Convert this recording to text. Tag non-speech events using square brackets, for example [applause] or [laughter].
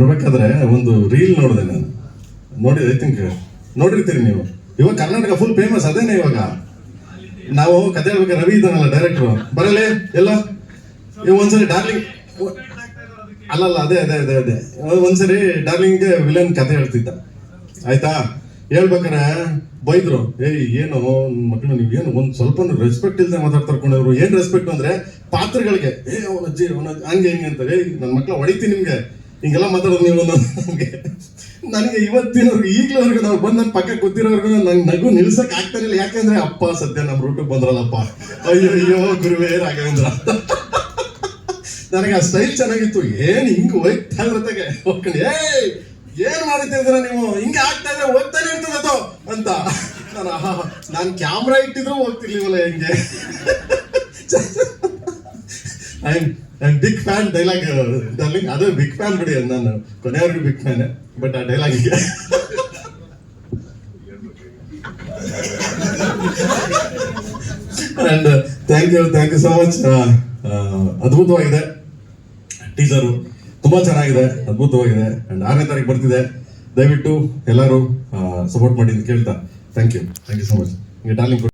ಬರ್ಬೇಕಾದ್ರೆ ಒಂದು ರೀಲ್ ನೋಡಿದೆ ನಾನು. ನೋಡಿ ಐ ಥಿಂಕ್ ನೋಡಿರ್ತೀರಿ ನೀವು. ಇವಾಗ ಕರ್ನಾಟಕ ಫುಲ್ ಫೇಮಸ್ ಅದೇನೆ ಇವಾಗ? ನಾವು ಕತೆ ಹೇಳ್ಬೇಕು, ರವಿ ಇದ್ದಾನಲ್ಲ ಡೈರೆಕ್ಟ್ರು ಬರಲೇ, ಎಲ್ಲ? ಒಂದ್ಸರಿ ಡಾರ್ಲಿಂಗ್ ಅಲ್ಲಲ್ಲ, ಅದೇ ಅದೇ ಅದೇ ಅದೇ. ಒಂದ್ಸರಿ ಡಾರ್ಲಿಂಗ್ಗೆ ವಿಲನ್ ಕತೆ ಹೇಳ್ತಿದ್ದ. ಆಯ್ತಾ? ಹೇಳ್ಬೇಕಾರೆ ಬೈದ್ರು, ಏಯ್, ಏನು ಮಕ್ಕಳು ನೀವು ಏನು ಒಂದ್ ಸ್ವಲ್ಪ ರೆಸ್ಪೆಕ್ಟ್ ಇಲ್ಲದೆ ಮಾತಾಡ್ತಾರ್ಕೊಂಡವ್ರು ಏನು ರೆಸ್ಪೆಕ್ಟ್ ಅಂದ್ರೆ ಪಾತ್ರಗಳಿಗೆ, ಏ, ಅವನ ಅಜ್ಜಿ, ಅವನ ಹಂಗೆ, ಹಿಂಗೆ ಅಂತಾರೆ ಏಯ್ ನನ್ನ ಮಕ್ಳ ಹೊಡಿತೀನಿ ನಿಮ್ಗೆ. ಹಿಂಗೆಲ್ಲ ಮಾತಾಡೋದು ನೀವು ನನಗೆ ಇವತ್ತಿನವ್ರಿಗೆ, ಈಗ್ಲವರೆಗೂ ನಾವು ಬಂದ್ ಪಕ್ಕ ಗೊತ್ತಿರೋರ್ಗು ನಂಗೆ ನಗು ನಿಲ್ಸಕ್ ಆಗ್ತಾನಿಲ್ಲ ಯಾಕಂದ್ರೆ ಅಪ್ಪ ಸದ್ಯ ನಮ್ಮ ರೂಟಿಗೆ ಬಂದ್ರಲ್ಲಪ್ಪ. ಅಯ್ಯೋ ಅಯ್ಯೋ ಗುರುವೇ ರಾಘವೇಂದ್ರ. ನನಗೆ ಆ ಸ್ಟೈಲ್ ಚೆನ್ನಾಗಿತ್ತು. ಏನು ಹಿಂಗೆ ಹೋಗ್ತಾ ಇರತ್ತಾಗೆ ಹೋಗ್ಕೊಂಡು, ಏಯ್, ಏನು ಮಾಡ್ತಿದ್ರ ನೀವು? ಹಿಂಗೆ ಆಗ್ತಾ ಇದ್ರೆ ಹೋಗ್ತಾನೆ ಇರ್ತದ ಅಂತ. ನಾನು ನಾನ್ ಕ್ಯಾಮ್ರಾ ಇಟ್ಟಿದ್ರು ಹೋಗ್ತಿರ್ಲಿವಲ್ಲ ಹಿಂಗೆ. [laughs] I am big fan dialogue darling ಅದು ಬಿಗ್ ಫ್ಯಾನ್ ಬಿಡಿ ನಾನು ಕೊನೆಯವರೆಗೂ ಬಿಗ್ ಫ್ಯಾನ್ ಬಟ್ ಆ ಡೈಲಾಗಿಗೆ and thank you thank you so much ಅದ್ಭುತವಾಗಿದೆ. ಟೀಸರು ತುಂಬ ಚೆನ್ನಾಗಿದೆ, ಅದ್ಭುತವಾಗಿದೆ. ಅಂಡ್ ಆರನೇ ತಾರೀಕು ಬರ್ತಿದೆ. ದಯವಿಟ್ಟು ಎಲ್ಲರೂ ಸಪೋರ್ಟ್ ಮಾಡಿ ಕೇಳ್ತಾ. Thank you thank you so much darling